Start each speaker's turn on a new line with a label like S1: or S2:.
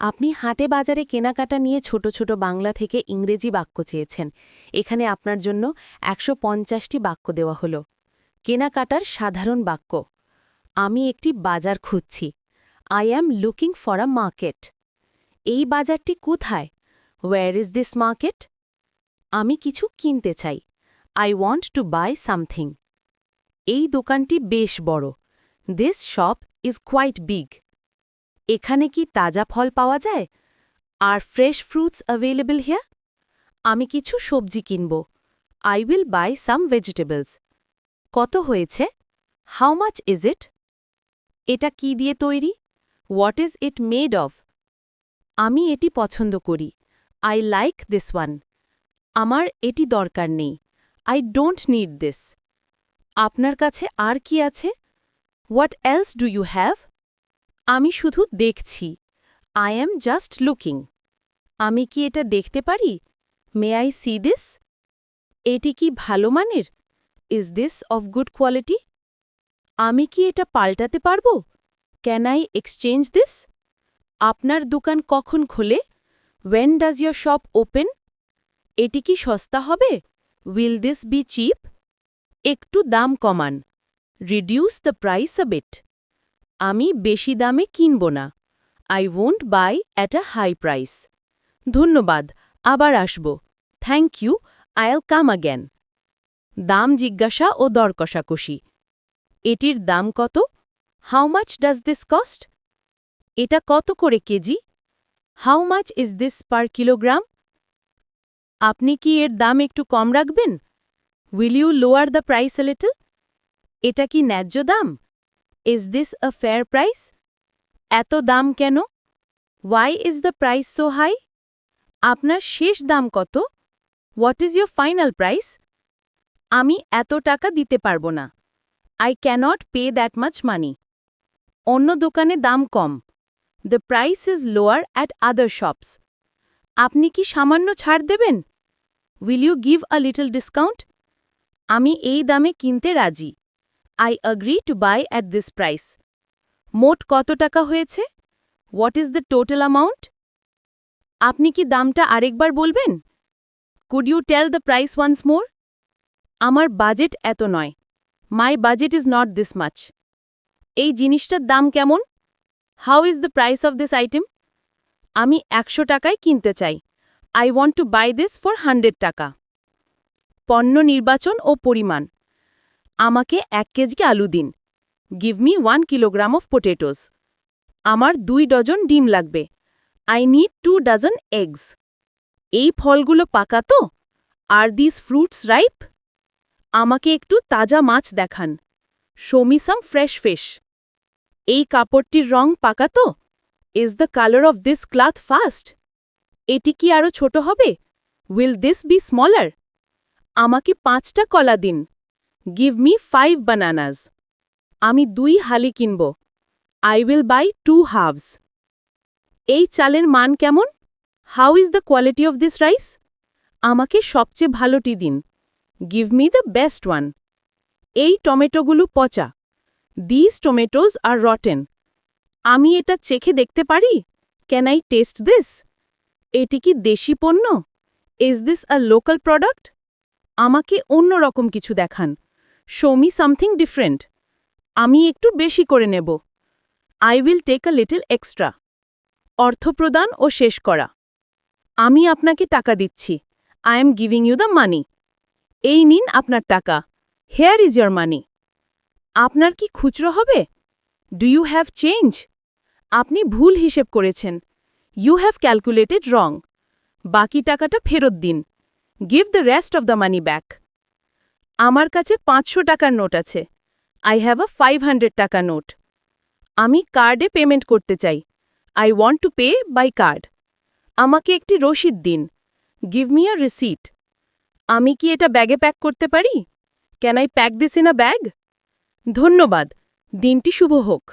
S1: আপনি হাটে বাজারে কেনাকাটা নিয়ে ছোট ছোট বাংলা থেকে ইংরেজি বাক্য চেয়েছেন। এখানে আপনার জন্য একশো পঞ্চাশটি বাক্য দেওয়া হল। কেনাকাটার সাধারণ বাক্য। আমি একটি বাজার খুঁজছি। I am looking for a market এই বাজারটি কোথায়? ওয়্যার ইজ দিস মার্কেট আমি কিছু কিনতে চাই। I want to buy something এই দোকানটি বেশ বড়। This shop is quite big এখানে কি তাজা ফল পাওয়া যায়? আর ফ্রেশ ফ্রুটস অ্যাভেলেবল হিয়ার আমি কিছু সবজি কিনব। I will buy some vegetables কত হয়েছে? হাউ মাচ ইজ ইট এটা কি দিয়ে তৈরি? What is it made of আমি এটি পছন্দ করি। আই লাইক দিস ওয়ান আমার এটি দরকার নেই। আই ডোন্ট নিড দিস আপনার কাছে আর কি আছে? What else do you have আমি শুধু দেখছি। আই অ্যাম জাস্ট লুকিং আমি কি এটা দেখতে পারি? মে আই সি দিস এটি কি ভালো মানের? Is this of good quality আমি কি এটা পাল্টাতে পারব? ক্যান আই এক্সচেঞ্জ দিস আপনার দোকান কখন খোলে? When does your shop open এটি কি সস্তা হবে? উইল দিস বি চিপ একটু দাম কমান। Reduce the price a bit আমি বেশি দামে কিনব না। I won't buy at a high price ধন্যবাদ, আবার আসব। থ্যাংক ইউ আইল কাম অ্যাগেন দাম জিজ্ঞাসা ও দর কষাকষি। এটির দাম কত? How much does this cost এটা কত করে K G? How much is this per kilogram আপনি কি এর দাম একটু কম রাখবেন? Will you lower the price a little এটা কি ন্যায্য দাম? Is this a fair price এত দাম কেন? Why is the price so high আপনার শেষ দাম কত? What is your final price আমি এত টাকা দিতে পারব না। I cannot pay that much money অন্য দোকানে দাম কম। The price is lower at other shops আপনি কি সামান্য ছাড় দেবেন? Will you give a little discount আমি এই দামে কিনতে রাজি। I agree to buy at this price মোট কত টাকা হয়েছে? What is the total amount আপনি কি দামটা আরেকবার বলবেন? Could you tell the price once more আমার বাজেট এত নয়। My budget is not this much এই জিনিসটার দাম কেমন? How is the price of this item আমি একশো টাকায় কিনতে চাই। I want to buy this for hundred taka. পণ্য নির্বাচন ও পরিমাণ। আমাকে এক কেজি আলু দিন। Give me one kilogram of potatoes আমার দুই ডজন ডিম লাগবে। I need two dozen eggs এই ফলগুলো পাকা তো? আর দিস ফ্রুটস রাইপ আমাকে একটু তাজা মাছ দেখান। শমি সাম ফ্রেশ ফিশ এই কাপড়টির রং পাকা তো? Is the colour of this cloth fast এটি কি আরও ছোট হবে? উইল দিস বি স্মলার আমাকে পাঁচটা কলা দিন। গিভ মি ফাইভ বানানাজ আমি দুই হালি কিনব। I will buy two halves এই চালের মান কেমন? How is the quality of this rice আমাকে সবচেয়ে ভালোটি দিন। Give me the best one এই টমেটোগুলো পচা। দিস টমেটোজ আর রটেন আমি এটা চেখে দেখতে পারি? ক্যান আই টেস্ট দিস এটি কি দেশি পণ্য? Is this a local product আমাকে অন্য রকম কিছু দেখান। শো মি সামথিং ডিফারেন্ট আমি একটু বেশি করে নেব। I will take a little extra অর্থপ্রদান ও শেষ করা। আমি আপনাকে টাকা দিচ্ছি। I am giving you the money এই নিন আপনার টাকা। হেয়ার ইজ ইয়োর মানি আপনার কি খুচরো হবে? ডু ইউ হ্যাভ চেঞ্জ আপনি ভুল হিসেব করেছেন। ইউ হ্যাভ ক্যালকুলেটেড রং বাকি টাকাটা ফেরত দিন। Give the rest of the money back আমার কাছে পাঁচশো টাকার নোট আছে। I have a five hundred taka note. আমি কার্ডে পেমেন্ট করতে চাই। I want to pay by card আমাকে একটি রসিদ দিন। গিভ মি আ রিসিট আমি কি এটা ব্যাগে প্যাক করতে পারি? Can I pack this in a bag ধন্যবাদ। দিনটি শুভ হোক।